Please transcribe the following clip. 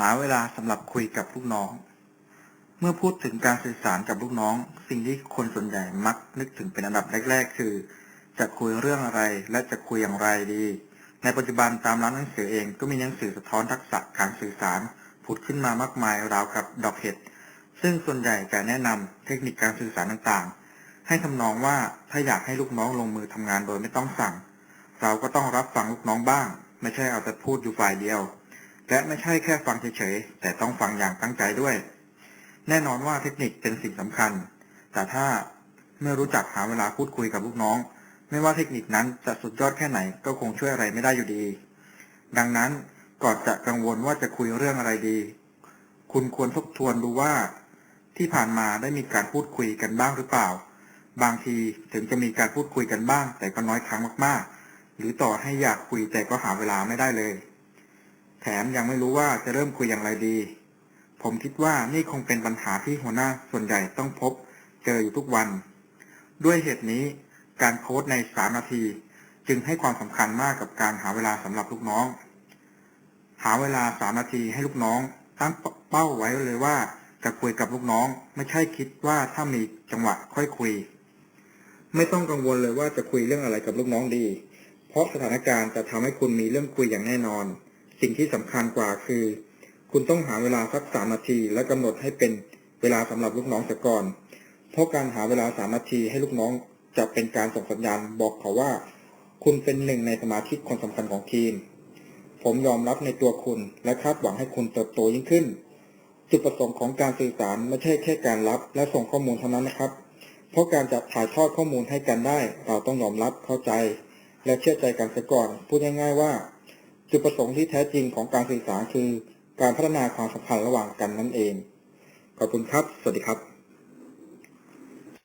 หาเวลาสำหรับคุยกับลูกน้อง เมื่อพูดถึงการสื่อสารกับลูกน้อง สิ่งที่คนส่วนใหญ่มักนึกถึงเป็นอันดับแรก ๆ คือ จะคุยเรื่องอะไรและจะคุยอย่างไรดี ในปัจจุบันตามร้านหนังสือเองก็มีหนังสือสะท้อนทักษะการสื่อสารผุดขึ้นมามากมายราวกับดอกเห็ดซึ่งส่วนใหญ่จะแนะนำเทคนิคการสื่อสารต่างๆ ให้ทำนองว่าถ้าอยากให้ลูกน้องลงมือทำงานโดยไม่ต้องสั่ง เราก็ต้องรับฟังลูกน้องบ้าง ไม่ใช่เอาแต่พูดอยู่ฝ่ายเดียว และไม่ใช่แค่ฟังเฉยๆ แต่ต้องฟังอย่างตั้งใจด้วย แน่นอนว่าเทคนิคเป็นสิ่งสำคัญ แต่ถ้าไม่รู้จักหาเวลาพูดคุยกับลูกน้อง ไม่ว่าเทคนิคนั้นจะสุดยอดแค่ไหนก็คงช่วยอะไรไม่ได้อยู่ดี ดังนั้นก่อนจะกังวลว่าจะคุยเรื่องอะไรดี คุณควรทบทวนดูว่า ที่ผ่านมาได้มีการพูดคุยกันบ้างหรือเปล่า บางทีถึงจะมีการพูดคุยกันบ้าง แต่ก็น้อยครั้งมากๆ หรือต่อให้อยากคุยแต่ก็หาเวลาไม่ได้เลย แถมยังไม่รู้ว่าจะเริ่มคุยอย่างไรดี ผมคิดว่านี่คงเป็นปัญหาที่หัวหน้าส่วนใหญ่ต้องพบเจออยู่ทุกวัน ด้วยเหตุนี้การโค้ดในสามนาที จึงให้ความสำคัญมากกับการหาเวลาสำหรับลูกน้อง หาเวลาสามนาทีให้ลูกน้อง ตั้งเป้าไว้เลยว่าจะคุยกับลูกน้อง ไม่ใช่คิดว่าถ้ามีจังหวะค่อยคุย ไม่ต้องกังวลเลยว่าจะคุยเรื่องอะไรกับลูกน้องดี เพราะสถานการณ์จะทำให้คุณมีเรื่องคุยอย่างแน่นอน สิ่งที่สำคัญกว่าคือ คุณต้องหาเวลาสักสามนาที และกำหนดให้เป็นเวลาสำหรับลูกน้องเสียก่อน เพราะการหาเวลาสามนาทีให้ลูกน้องจะเป็นการส่งสัญญาณบอกเขาว่า คุณเป็นหนึ่งในสมาชิกคนสำคัญของทีม ผมยอมรับในตัวคุณ และคาดหวังให้คุณเติบโตยิ่งขึ้น จุดประสงค์ของการสื่อสารไม่ใช่แค่การรับและส่งข้อมูลเท่านั้นนะครับ เพราะการจะถ่ายทอดข้อมูลให้กันได้ เราต้องยอมรับเข้าใจ และเชื่อใจกันเสียก่อน พูดง่ายๆว่า จุดประสงค์ที่แท้จริงของการสื่อสารคือ การพัฒนาความสัมพันธ์ระหว่างกันนั่นเอง ขอบคุณครับ สวัสดีครับ